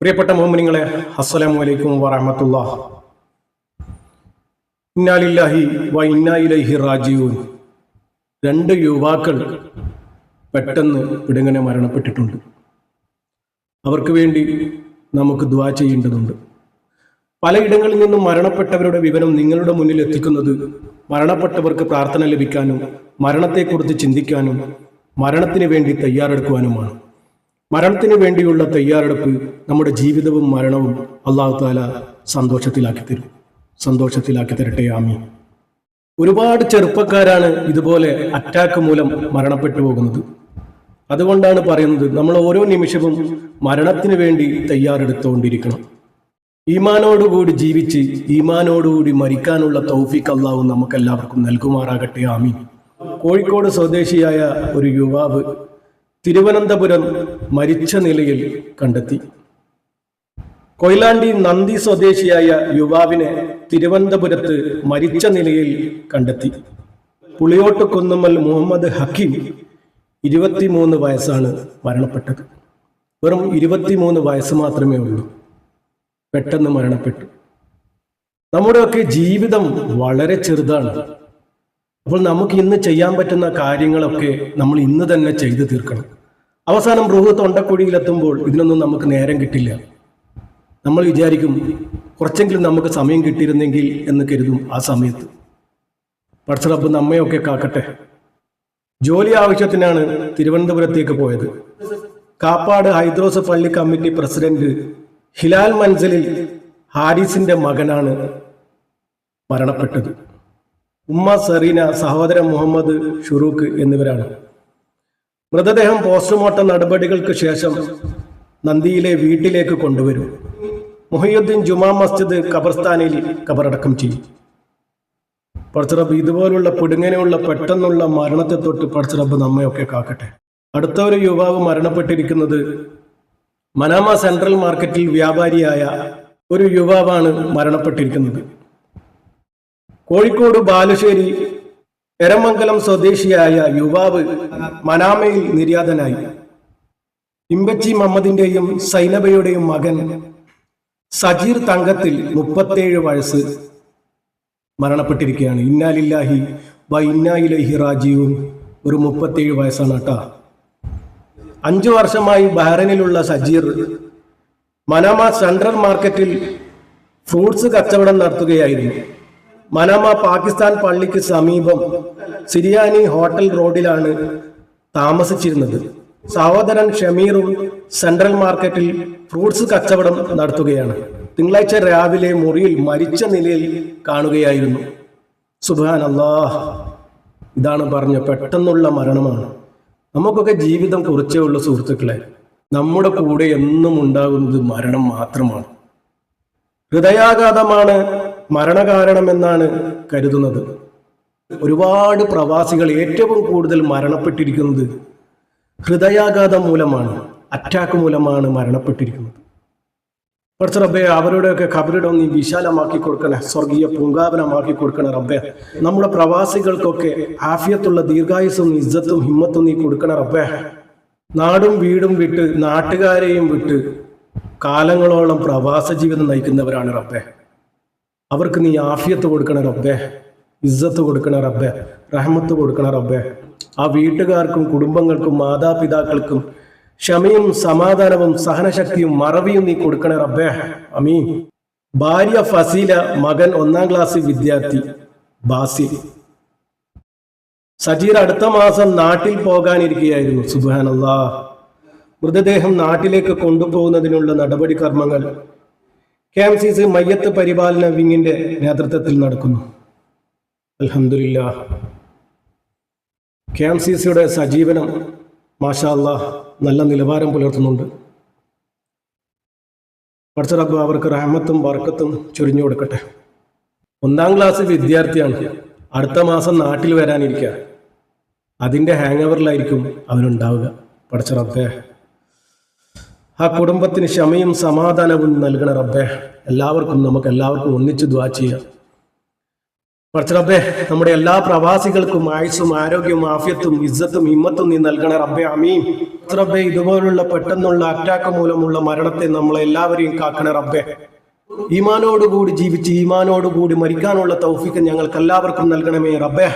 പ്രിയപ്പെട്ട മോമിനിങ്ങളെ അസ്സലാമു അലൈക്കും വറഹമത്തുള്ള. ഇന്നാലില്ലാഹി വ ഇന്നായിലൈഹി രണ്ട് യുവാക്കൾ പെട്ടെന്ന് ഇടങ്ങനെ മരണപ്പെട്ടിട്ടുണ്ട്. അവർക്ക് വേണ്ടി നമുക്ക് ദ്വാ ചെയ്യേണ്ടതുണ്ട്. പലയിടങ്ങളിൽ നിന്നും മരണപ്പെട്ടവരുടെ വിവരം നിങ്ങളുടെ മുന്നിൽ എത്തിക്കുന്നത് മരണപ്പെട്ടവർക്ക് പ്രാർത്ഥന ലഭിക്കാനും മരണത്തെക്കുറിച്ച് ചിന്തിക്കാനും മരണത്തിന് വേണ്ടി തയ്യാറെടുക്കുവാനുമാണ്. മരണത്തിന് വേണ്ടിയുള്ള തയ്യാറെടുപ്പ് നമ്മുടെ ജീവിതവും മരണവും അള്ളാഹു താല സന്തോഷത്തിലാക്കി തരും. സന്തോഷത്തിലാക്കി തരട്ടെ ആമി ഒരുപാട് ചെറുപ്പക്കാരാണ് ഇതുപോലെ അറ്റാക്ക് മൂലം മരണപ്പെട്ടു പോകുന്നത്. അതുകൊണ്ടാണ് പറയുന്നത് നമ്മൾ ഓരോ നിമിഷവും മരണത്തിന് വേണ്ടി തയ്യാറെടുത്തുകൊണ്ടിരിക്കണം ഈമാനോടുകൂടി ജീവിച്ച് ഈമാനോടുകൂടി മരിക്കാനുള്ള തൗഫീഖ് അള്ളാഹു നമുക്കെല്ലാവർക്കും നൽകുമാറാകട്ടെ ആമീൻ. കോഴിക്കോട് സ്വദേശിയായ ഒരു യുവാവ് തിരുവനന്തപുരം മരിച്ച നിലയിൽ കണ്ടെത്തി. കൊയിലാണ്ടി നന്ദി സ്വദേശിയായ യുവാവിനെ തിരുവനന്തപുരത്ത് മരിച്ച നിലയിൽ കണ്ടെത്തി. പുളിയോട്ട് കുന്നമ്മൽ മുഹമ്മദ് ഹക്കീം ഇരുപത്തിമൂന്ന് വയസ്സാണ് മരണപ്പെട്ടത്. വെറും ഇരുപത്തിമൂന്ന് വയസ്സ് മാത്രമേ ഉള്ളൂ. പെട്ടെന്ന് മരണപ്പെട്ടു. നമ്മുടെയൊക്കെ ജീവിതം വളരെ ചെറുതാണ്. അപ്പോൾ നമുക്ക് ഇന്ന് ചെയ്യാൻ പറ്റുന്ന കാര്യങ്ങളൊക്കെ നമ്മൾ ഇന്ന് തന്നെ ചെയ്തു തീർക്കണം. അവസാനം ബ്രൂഹ് തൊണ്ടക്കുഴിയിലെത്തുമ്പോൾ ഇതിനൊന്നും നമുക്ക് നേരം കിട്ടില്ല. നമ്മൾ വിചാരിക്കും കുറച്ചെങ്കിലും നമുക്ക് സമയം കിട്ടിയിരുന്നെങ്കിൽ എന്ന് കരുതും ആ സമയത്ത്. പടച്ചറബ് നമ്മയൊക്കെ കാക്കട്ടെ. ജോലി ആവശ്യത്തിനാണ് തിരുവനന്തപുരത്തേക്ക് പോയത്. കാപ്പാട് ഹൈദ്രോസ് പള്ളി കമ്മിറ്റി പ്രസിഡന്റ് ഹിലാൽ മൻസലിൽ ഹാരിസിന്റെ മകനാണ് മരണപ്പെട്ടത്. ഉമ്മ സെറീന സഹോദരൻ മുഹമ്മദ് ഷുറൂഖ് എന്നിവരാണ്. മൃതദേഹം പോസ്റ്റ്മോർട്ടം നടപടികൾക്ക് ശേഷം നന്ദിയിലെ വീട്ടിലേക്ക് കൊണ്ടുവരും. മുഹയുദ്ദീൻ ജുമാ മസ്ജിദ് ഖബർസ്ഥാനിൽ ഖബറടക്കം ചെയ്യും. പടച്ചിറബ് ഇതുപോലുള്ള പിടുങ്ങനെയുള്ള പെട്ടെന്നുള്ള മരണത്തെ തൊട്ട് പടച്ചിറബ് നമ്മയൊക്കെ കാക്കട്ടെ. അടുത്ത ഒരു യുവാവ് മരണപ്പെട്ടിരിക്കുന്നത് മനാമ സെൻട്രൽ മാർക്കറ്റിൽ വ്യാപാരിയായ ഒരു യുവാവാണ് മരണപ്പെട്ടിരിക്കുന്നത്. കോഴിക്കോട് ബാലുശ്ശേരി എരമംഗലം സ്വദേശിയായ യുവാവ് മനാമയിൽ നിര്യാതനായി. ഇമ്പച്ചി മുഹമ്മദിന്റെയും സൈനബയുടെയും മകൻ സജീർ തങ്കത്തിൽ മുപ്പത്തേഴ് വയസ്സ് മരണപ്പെട്ടിരിക്കുകയാണ്. ഇന്നാലില്ലാഹി വ ഇന്നായിലഹി റാജീവും ഒരു മുപ്പത്തേഴ് വയസ്സാണ് കേട്ടാ. അഞ്ചു വർഷമായി ബഹ്റൈനിലുള്ള സജീർ മനാമ സെൻട്രൽ മാർക്കറ്റിൽ ഫ്രൂട്ട്സ് കച്ചവടം നടത്തുകയായിരുന്നു. മനാമ പാകിസ്ഥാൻ പള്ളിക്ക് സമീപം സിരിയാനി ഹോട്ടൽ റോഡിലാണ് താമസിച്ചിരുന്നത്. സഹോദരൻ ഷമീറും സെൻട്രൽ മാർക്കറ്റിൽ ഫ്രൂട്ട്സ് കച്ചവടം നടത്തുകയാണ്. തിങ്കളാഴ്ച രാവിലെ മുറിയിൽ മരിച്ച നിലയിൽ കാണുകയായിരുന്നു. സുബാൻ അള്ളാഹ് ഇതാണ് പറഞ്ഞ പെട്ടെന്നുള്ള മരണമാണ്. നമുക്കൊക്കെ ജീവിതം കുറച്ചേ ഉള്ളൂ സുഹൃത്തുക്കളെ. നമ്മുടെ കൂടെ എന്നും ഉണ്ടാകുന്നത് മരണം മാത്രമാണ്. ഹൃദയാഘാതമാണ് മരണകാരണമെന്നാണ് കരുതുന്നത്. ഒരുപാട് പ്രവാസികൾ ഏറ്റവും കൂടുതൽ മരണപ്പെട്ടിരിക്കുന്നത് ഹൃദയാഘാതം മൂലമാണ് അറ്റാക്ക് മൂലമാണ് മരണപ്പെട്ടിരിക്കുന്നത്. കുറച്ച് റബ്ബെ അവരുടെയൊക്കെ ഖബറിടം നീ വിശാലമാക്കി കൊടുക്കണേ സ്വർഗീയ പൂങ്കാവനമാക്കി കൊടുക്കണേ റബ്ബെ. നമ്മുടെ പ്രവാസികൾക്കൊക്കെ ആഫിയത്തുള്ള ദീർഘായുസും ഇജ്ജത്തും ഹിമ്മത്തും നീ കൊടുക്കണേ റബ്ബെ. നാടും വീടും വിട്ട് നാട്ടുകാരെയും വിട്ട് കാലങ്ങളോളം പ്രവാസ ജീവിതം നയിക്കുന്നവരാണ് റബ്ബെ. അവർക്ക് നീ ആഫിയത്ത് കൊടുക്കണ റബ്ബേ ഇസ്സത്ത് കൊടുക്കണ റബ്ബേ റഹ്മത്ത് കൊടുക്കണ റബ്ബേ. ആ വീട്ടുകാർക്കും കുടുംബങ്ങൾക്കും മാതാപിതാക്കൾക്കും ക്ഷമയും സമാധാനവും സഹനശക്തിയും മറവിയും നീ കൊടുക്കണ റബ്ബേ. അമീൻ. ഭാര്യ ഫസീല മകൻ ഒന്നാം ക്ലാസ് വിദ്യാർത്ഥി ബാസി. സജീർ അടുത്ത മാസം നാട്ടിൽ പോകാനിരിക്കുകയായിരുന്നു. സുബാനല്ലാ മൃതദേഹം നാട്ടിലേക്ക് കൊണ്ടുപോകുന്നതിനുള്ള നടപടിക്രമങ്ങൾ കെ എം സി സി മയ്യത്ത് പരിപാലന വിങ്ങിന്റെ നേതൃത്വത്തിൽ നടക്കുന്നു. അലഹമില്ല കെ എം സി സിയുടെ സജീവനം മാഷാല്ല നല്ല നിലവാരം പുലർത്തുന്നുണ്ട്. പഠിച്ചറബ് അവർക്ക് റഹമത്തും വർക്കത്തും ചൊരിഞ്ഞു കൊടുക്കട്ടെ. ഒന്നാം ക്ലാസ് വിദ്യാർത്ഥിയാണ്. അടുത്ത മാസം നാട്ടിൽ വരാനിരിക്കുക അതിന്റെ ഹാങ് ഓവറിലായിരിക്കും അവനുണ്ടാവുക. പഠിച്ച റബ്ബേ ആ കുടുംബത്തിന് ക്ഷമയും സമാധാനവും നൽകണ റബ്ബേ. എല്ലാവർക്കും നമുക്ക് എല്ലാവർക്കും ഒന്നിച്ചു ദ്വാ ചെയ്യാം. കുറച്ച് റബ്ബേ നമ്മുടെ എല്ലാ പ്രവാസികൾക്കും ആയുസും ആരോഗ്യവും ആഫ്യത്തും ഇജ്ജത്തും ഹിമ്മത്തും നീ നൽകണ റബ്ബെ അമീം റബ്ബെ ഇതുപോലുള്ള പെട്ടെന്നുള്ള അറ്റാക്ക് മൂലമുള്ള മരണത്തെ നമ്മളെ എല്ലാവരെയും കാക്കണ റബ്ബെ. ഈമാനോടുകൂടി ജീവിച്ച് ഈമാനോടുകൂടി മരിക്കാനുള്ള തൗഫിക്ക് ഞങ്ങൾക്ക് എല്ലാവർക്കും നൽകണമേ റബ്ബെ.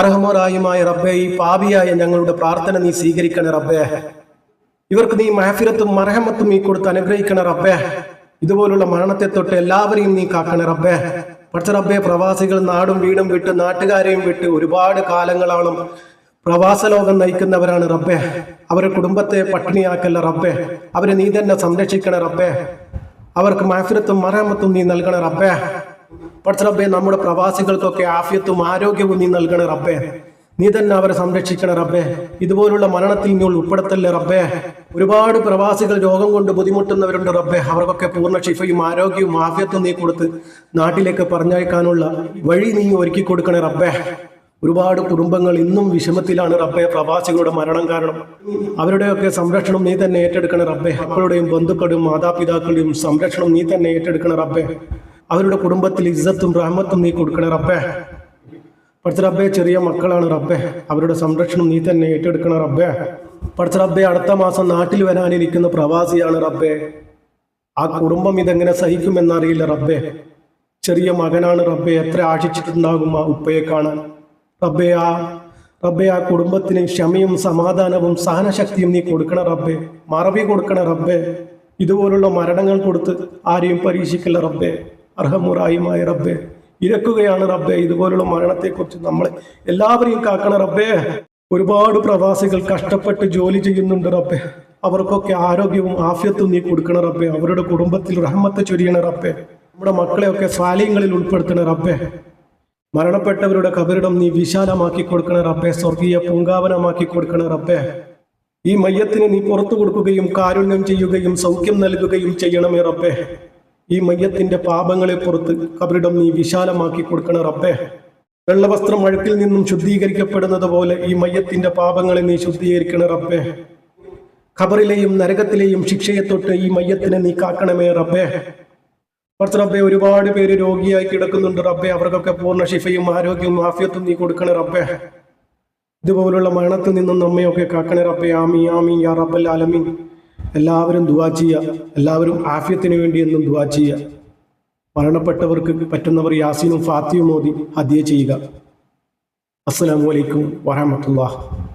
അർഹമോറായുമായ റബ്ബെ ഈ പാപിയായ ഞങ്ങളുടെ പ്രാർത്ഥന നീ സ്വീകരിക്കണേ റബ്ബേ. ഇവർക്ക് നീ മഹഫിരത്തും മറഹമത്തും നീ കൊടുത്ത് അനുഗ്രഹിക്കണ റബ്ബേ. ഇതുപോലുള്ള മരണത്തെ തൊട്ട് എല്ലാവരെയും നീ കാക്കണ റബ്ബേ. പക്ഷെ റബ്ബേ പ്രവാസികൾ നാടും വീടും വിട്ട് നാട്ടുകാരെയും വിട്ട് ഒരുപാട് കാലങ്ങളോളം പ്രവാസ ലോകം നയിക്കുന്നവരാണ് റബ്ബേ. അവരുടെ കുടുംബത്തെ പട്ടിണിയാക്കല്ല റബ്ബേ. അവരെ നീ തന്നെ സംരക്ഷിക്കണ റബ്ബേ. അവർക്ക് മഹഫിരത്തും മറഹമത്തും നീ നൽകണ റബ്ബേ. പക്ഷെ റബ്ബേ നമ്മുടെ പ്രവാസികൾക്കൊക്കെ ആഫ്യത്തും ആരോഗ്യവും നീ നൽകണ റബ്ബേ. നീ തന്നെ അവരെ സംരക്ഷിക്കണ റബ്ബേ. ഇതുപോലുള്ള മരണത്തിൽ നീ ഉൾപ്പെടുത്തല്ലേ റബ്ബേ. ഒരുപാട് പ്രവാസികൾ രോഗം കൊണ്ട് ബുദ്ധിമുട്ടുന്നവരുണ്ട് റബ്ബേ. അവർക്കൊക്കെ പൂർണ ഷിഫയും ആരോഗ്യവും ആഫ്യത്വം നീ കൊടുത്ത് നാട്ടിലേക്ക് പറഞ്ഞയക്കാനുള്ള വഴി നീ ഒരുക്കി കൊടുക്കണേ റബ്ബേ. ഒരുപാട് കുടുംബങ്ങൾ ഇന്നും വിഷമത്തിലാണ് റബ്ബെ പ്രവാസികളുടെ മരണം കാരണം. അവരുടെയൊക്കെ സംരക്ഷണം നീ തന്നെ ഏറ്റെടുക്കണ റബ്ബെ. മക്കളുടെയും ബന്ധുക്കളുടെയും മാതാപിതാക്കളുടെയും സംരക്ഷണം നീ തന്നെ ഏറ്റെടുക്കണ റബ്ബെ. അവരുടെ കുടുംബത്തിൽ ഇജ്ജത്തും റഹ്മത്തും നീ കൊടുക്കണ റബ്ബെ. പഠിച്ച റബ്ബെ ചെറിയ മക്കളാണ് റബ്ബെ. അവരുടെ സംരക്ഷണം നീ തന്നെ ഏറ്റെടുക്കണ റബ്ബെ. പഠിച്ച റബ്ബെ അടുത്ത മാസം നാട്ടിൽ വരാനിരിക്കുന്ന പ്രവാസിയാണ് റബ്ബെ. ആ കുടുംബം ഇതെങ്ങനെ സഹിക്കുമെന്നറിയില്ല റബ്ബെ. ചെറിയ മകനാണ് റബ്ബെ. എത്ര ആശിച്ചിട്ടുണ്ടാകും ആ ഉപ്പയെ കാണാൻ. റബ്ബെ ആ റബ്ബെ ആ കുടുംബത്തിന് ക്ഷമയും സമാധാനവും സഹനശക്തിയും നീ കൊടുക്കണ റബ്ബെ. മറവി കൊടുക്കണ റബ്ബെ. ഇതുപോലുള്ള മരണങ്ങൾ കൊടുത്ത് ആരെയും പരീക്ഷിക്കില്ല റബ്ബെ. അർഹമുറായുമായ റബ്ബെ. ഇരക്കുകയാണ് റബ്ബെ. ഇതുപോലുള്ള മരണത്തെക്കുറിച്ച് നമ്മളെ എല്ലാവരെയും കാക്കണ റബ്ബെ. ഒരുപാട് പ്രവാസികൾ കഷ്ടപ്പെട്ട് ജോലി ചെയ്യുന്നുണ്ട് റബ്ബെ. അവർക്കൊക്കെ ആരോഗ്യവും ആഫ്യത്തും നീ കൊടുക്കണ റബ്ബെ. അവരുടെ കുടുംബത്തിൽ റഹ്മത്ത് ചൊരിയണ റബ്ബെ. നമ്മുടെ മക്കളെയൊക്കെ സ്വാലയങ്ങളിൽ ഉൾപ്പെടുത്തണ റബ്ബെ. മരണപ്പെട്ടവരുടെ കബരിടം നീ വിശാലമാക്കി കൊടുക്കണ റബ്ബെ. സ്വർഗീയ പൂങ്കാവനമാക്കി കൊടുക്കണ റബ്ബെ. ഈ മയ്യത്തിന് നീ പുറത്തു കൊടുക്കുകയും കാരുണ്യം ചെയ്യുകയും സൗഖ്യം നൽകുകയും ചെയ്യണമേ റബ്ബെ. ഈ മയ്യത്തിന്റെ പാപങ്ങളെ പുറത്ത് കബറിടം നീ വിശാലമാക്കി കൊടുക്കണ റബ്ബേ. വെള്ളവസ്ത്രം അഴുക്കിൽ നിന്നും ശുദ്ധീകരിക്കപ്പെടുന്നത് പോലെ ഈ മയ്യത്തിന്റെ പാപങ്ങളെ നീ ശുദ്ധീകരിക്കണ റബ്ബേ. ഖബറിലെയും നരകത്തിലെയും ശിക്ഷയെ തൊട്ട് ഈ മയ്യത്തിനെ നീ കാക്കണമേ റബ്ബേ. കുറച്ച് റബ്ബെ ഒരുപാട് പേര് രോഗിയായി കിടക്കുന്നുണ്ട് റബ്ബെ. അവർക്കൊക്കെ പൂർണ ശിഫയും ആരോഗ്യവും ആഫിയത്തും നീ കൊടുക്കണേ റബ്ബെ. ഇതുപോലുള്ള മരണത്തിൽ നിന്നും നമ്മയൊക്കെ കാക്കണേ റബ്ബെ. ആമി ആമി യാ റബ്ബൽ ആലമീൻ. എല്ലാവരും ദുവാ ചെയ്യുക എല്ലാവരും ആഫ്യത്തിന് വേണ്ടി എന്നും ദുവാ ചെയ്യുക മരണപ്പെട്ടവർക്ക് പറ്റുന്നവർ യാസീനും ഫാത്തിയും മോദി ഹദ്യ ചെയ്യുക. അസ്സലാമു അലൈക്കും വറഹമത്തുള്ളാഹ്.